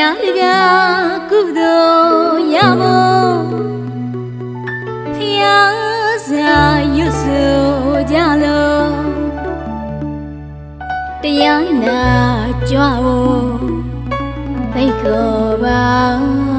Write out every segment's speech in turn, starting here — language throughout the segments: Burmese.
ရားကကုသိုလ်ရဖို့ဖျားစာရွတ်ဆိုကြလို့တရားနာကြွဖို့သိခေါ်ပါ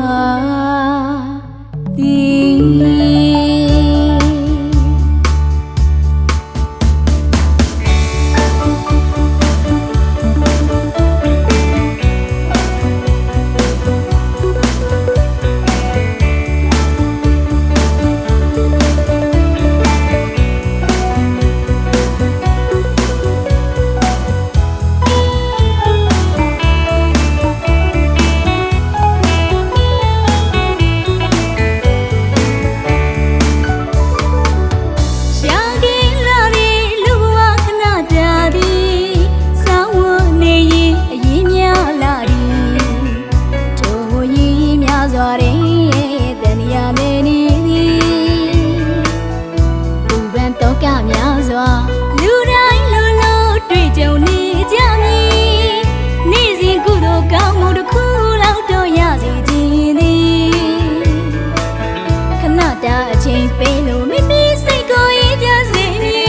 ပေးလို့မမီစိတ်ကိုရေးပြစေနေ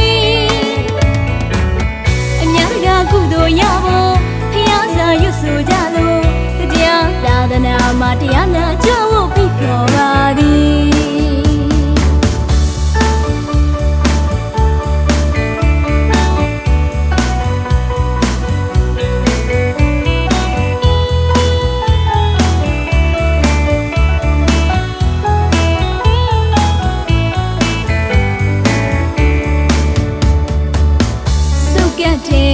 အများကကုသိုလ်ရဖို့ဖျားစာရွတ်ဆိုကြလို့တရားသာသနာမှာတရားနာ get it.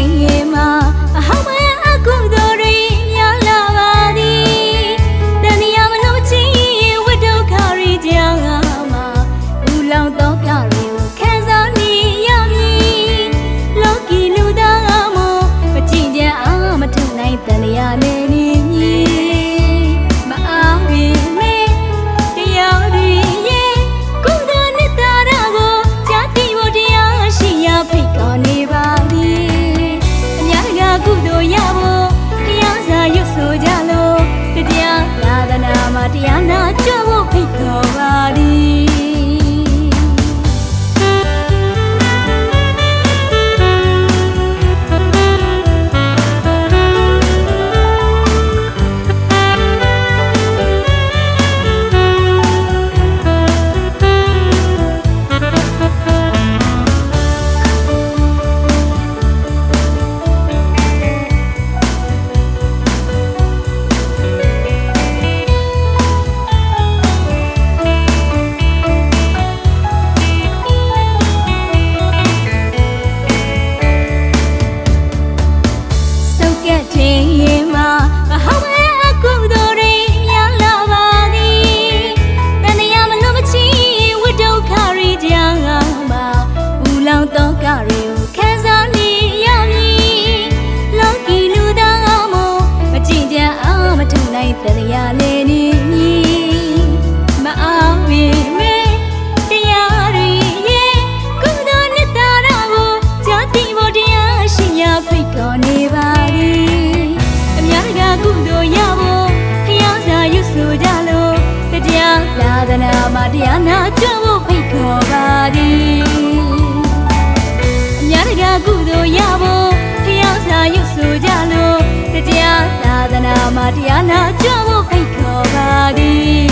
လိုက်တရားလေးနီမအောင်ဝေမေတရားရီရဲ့ကုသိုလ်နဲ့တာတော်ကိုကြားသိဖို့တရားရှိညာဖိတ်ကော်နေပါလေအများတကာကုသိုလ်ရဖို့ဖျားစာရွဆိုကြလို့တရားလာသနာမှာတရားနာကြဖို့ဖိတ်ခေါ်ပါလေအများတကာကုသိုလ်ရဖို့ な情報があり